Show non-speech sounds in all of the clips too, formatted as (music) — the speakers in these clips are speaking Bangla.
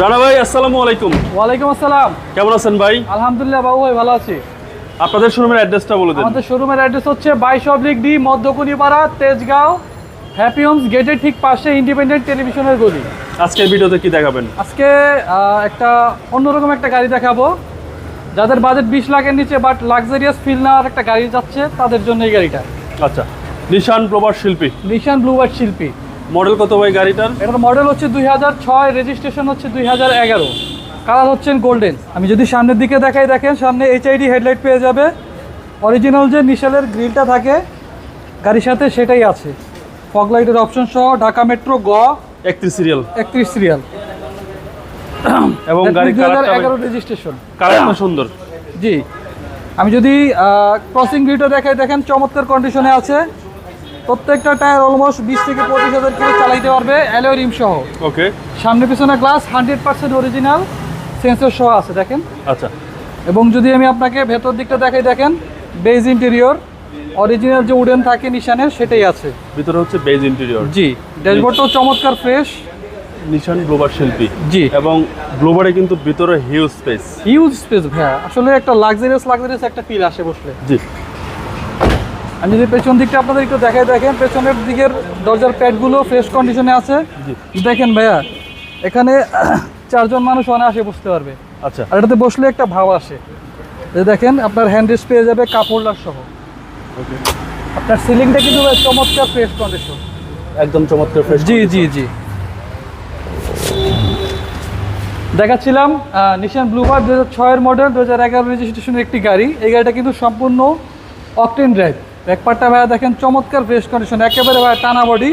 রানা ভাই আসসালামু আলাইকুম। ওয়ালাইকুম আসসালাম। কেমন আছেন ভাই? আলহামদুলিল্লাহ বাবু ভাই ভালো আছি। আপনাদের শোরুমের অ্যাড্রেসটা বলে দিন। আমাদের শোরুমের অ্যাড্রেস হচ্ছে বাইশ oblique D Madhyakunipara Tejgaon happy homes গেটের ঠিক পাশে ইন্ডিপেন্ডেন্ট টেলিভিশনের গলি। আজকের ভিডিওতে কি দেখাবেন? আজকে একটা অন্যরকম একটা গাড়ি দেখাবো। যাদের বাজেট বিশ লাখের নিচে বাট লাক্সারিয়াস ফিল নেওয়ার একটা গাড়ি যাচ্ছে তাদের জন্য এই গাড়িটা। আচ্ছা। নিশান প্রবার শিল্পী। নিশান ব্লুবার্ড শিল্পী। মডেল কত ভাই গাড়িটার? এটার মডেল হচ্ছে দুই হাজার ছয় রেজিস্ট্রেশন হচ্ছে দুই হাজার এগারো। কালার হচ্ছেন গোল্ডেন আমি যদি সামনের দিকে দেখাই দেখেন সামনে এইচআইডি হেডলাইট পেয়ে যাবে। অরিজিনাল যে নিশালের গ্রিলটা থাকে গাড়ির সাথে সেটাই আছে। ফগ লাইটের অপশন সহ ঢাকা মেট্রো গ একত্রিশ সিরিয়াল একত্রিশ সিরিয়াল এবং গাড়ি এগারো রেজিস্ট্রেশন কালারটা সুন্দর। জি। আমি যদি ক্রসিং ভিউটা দেখাই দেখেন চমৎকার কন্ডিশনে আছে। প্রত্যেকটা টায়ার অলমোস্ট বিশ থেকে পঁচিশ হাজার কিলো চালাইতে পারবে অ্যালোয় রিম সহ। ওকে সামনে পিছনে glass hundred percent original sensor সহ আছে দেখেন। আচ্ছা। এবং যদি আমি আপনাকে ভেতর দিকটা দেখাই দেখেন বেজ ইন্টেরিয়র অরিজিনাল যে উডেন থাকে নিশানের সেটাই আছে। ভিতরে হচ্ছে বেজ ইন্টেরিয়র জি ড্যাশবোর্ডটাও চমৎকার ফ্রেশ নিশান গ্লোবার শিল্পী। জি। এবং গ্লোবারে কিন্তু ভিতরে হিউজ স্পেস হিউজ স্পেস ভাইয়া। আসলে একটা লাক্সারিয়াস লাক্সারিয়াস একটা ফিল আসে বসলে। জি। আমি যদি পেছন দিকটা আপনাদের একটু দেখাই দেখেন পেছনের দিকের দরজার প্যাডগুলো ফ্রেশ কন্ডিশনে আছে। দেখেন ভাইয়া এখানে (clears throat) চারজন মানুষ অনায়াসে বসতে পারবে। আচ্ছা। আর এটাতে বসলে একটা ভাব আসে। এই দেখেন আপনার হ্যান্ড রেস্ট পেয়ে যাবে কাপ হোল্ডার সহ। আপনার সিলিংটা কিন্তু চমৎকার ফ্রেশ কন্ডিশন একদম চমৎকার ফ্রেশ জি জি জি। দেখাচ্ছিলাম নিশান ব্লুবার দু হাজার ছয়ের মডেল দু হাজার এগারো রেজিস্ট্রেশনের একটি গাড়ি। এই গাড়িটা কিন্তু সম্পূর্ণ অকটেন ড্রাইভ ব্যাকপারটা ভাইয়া দেখেন চমৎকার ফ্রেশ কন্ডিশন একেবারে ভাইয়া টানা বডি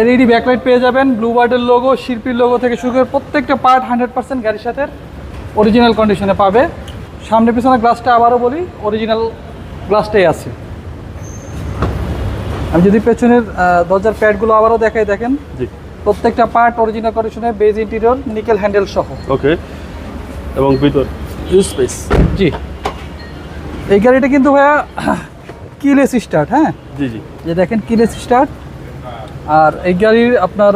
এলইডি ব্যাকলাইট পেয়ে যাবেন ব্লুবার্ডের লোগো শিল্পীর লোগো থেকে শুরু করে প্রত্যেকটা পার্ট হান্ড্রেড পার্সেন্ট গাড়ির সাথে অরিজিনাল কন্ডিশনে পাবে। সামনে পিছনে গ্লাসটা আবারও বলি অরিজিনাল গ্লাসটাই আছে। আমি যদি পেছনের দরজার প্যাডগুলো আবারও দেখাই দেখেন? জি। প্রত্যেকটা পার্ট অরিজিনাল কন্ডিশনে বেজ ইন্টেরিয়র নিকেল হ্যান্ডেল সহ। ওকে এবং ভিতর স্পেস জি। এই গাড়িটা কিন্তু ভাইয়া কিলেস স্টার্ট হ্যাঁ? জি জি। যে দেখেন কিলেস স্টার্ট। আর এই গাড়ির আপনার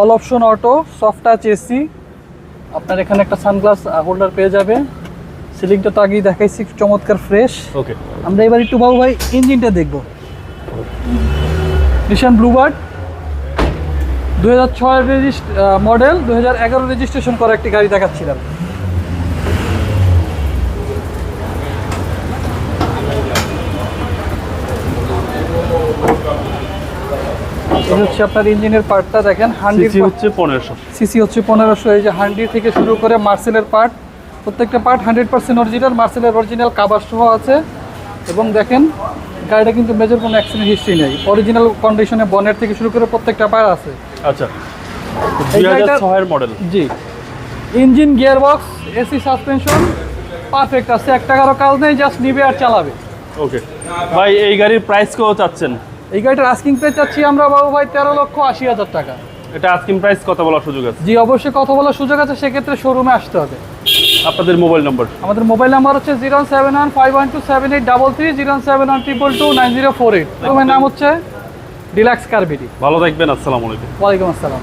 all option auto soft touch AC আপনার এখানে একটা সানগ্লাস হোল্ডার পেয়ে যাবে। সিলিংটা তো আগেই দেখাইছি চমৎকার ফ্রেশ ওকে আমরা এবার একটু বাবু ভাই ইঞ্জিনটা দেখব। নিশান ব্লুবার্ড দু হাজার ছয় মডেল দু হাজার এগারো রেজিস্ট্রেশন করা একটি গাড়ি দেখাচ্ছিলাম। হচ্ছে আপনার ইঞ্জিনের পার্টটা দেখেন সিসি হচ্ছে পনেরোশো। সিসি হচ্ছে পনেরোশো এই যে হান্ডি থেকে শুরু করে মার্সেলের পার্ট প্রত্যেকটা পার্ট হান্ড্রেড পার্সেন্ট অরিজিনাল মার্সেলের অরিজিনাল কাবার সহ আছে। এবং দেখেন গাড়িটা কিন্তু মেজর কোনো অ্যাক্সিডেন্ট হিস্ট্রি নেই। অরিজিনাল কন্ডিশনে বনের থেকে শুরু করে প্রত্যেকটা পার্ট আছে। আচ্ছা। মডেল জি। Engine gear box AC suspension perfect আছে। এক টাকারও কাজ নেই জাস্ট নিবে আর চালাবে। ওকে ভাই এই গাড়ির প্রাইস কত চাচ্ছেন? এই গাড়িটার আস্কিং প্রাইস চাচ্ছি আমরা বাবু ভাই তেরো লক্ষ আশি হাজার টাকা। এটা আস্কিং প্রাইস কথা বলার সুযোগ আছে। জি অবশ্যই কথা বলার সুযোগ আছে সেক্ষেত্রে শোরুমে আসতে হবে। আপনাদের মোবাইল নম্বর আমাদের মোবাইল নাম্বার হচ্ছে zero seven one five one two seven eight double three zero seven one triple two nine zero four eight নাম হচ্ছে ডিলাক্স কারবিডি ভালো থাকবেন আসসালামু আলাইকুম। ওয়ালাইকুম আসসালাম।